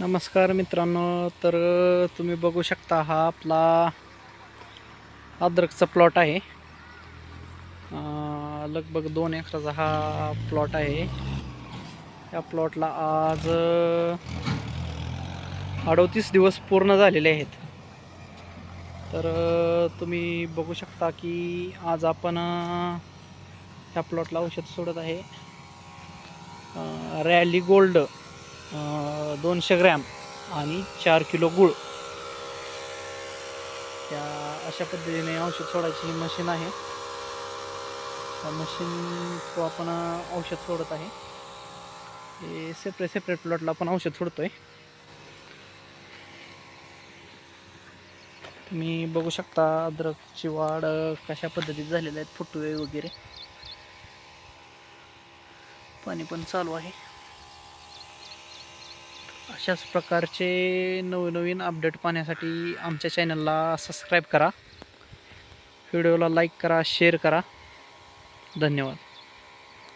नमस्कार मित्रांनो तर तुम्ही बघू शकता हा आपला अद्रकचा प्लॉट आहे. लगभग दोन एकराचा हा प्लॉट आहे. या प्लॉटला आज अडतीस दिवस पूर्ण झालेले आहेत. तर तुम्ही बघू शकता की आज आपण ह्या प्लॉटला औषध सोडत आहे. रॅली गोल्ड दोनशे ग्रॅम आणि चार किलो गुळ. त्या अशा पद्धतीने औषध सोडायची ही मशीन आहे. त्या मशीन थ्रू आपण औषध सोडत आहे. हे सेपरेट सेपरेट प्लॉटला आपण औषध सोडतो आहे तुम्ही बघू शकता अद्रकची वाढ कशा पद्धतीत झालेल्या आहेत फुटवे वगैरे. पाणी पण चालू आहे. अशाच प्रकारचे नवनवीन अपडेट पाहण्यासाठी आमच्या चॅनलला सबस्क्राईब करा. व्हिडिओला लाईक करा शेअर करा. धन्यवाद.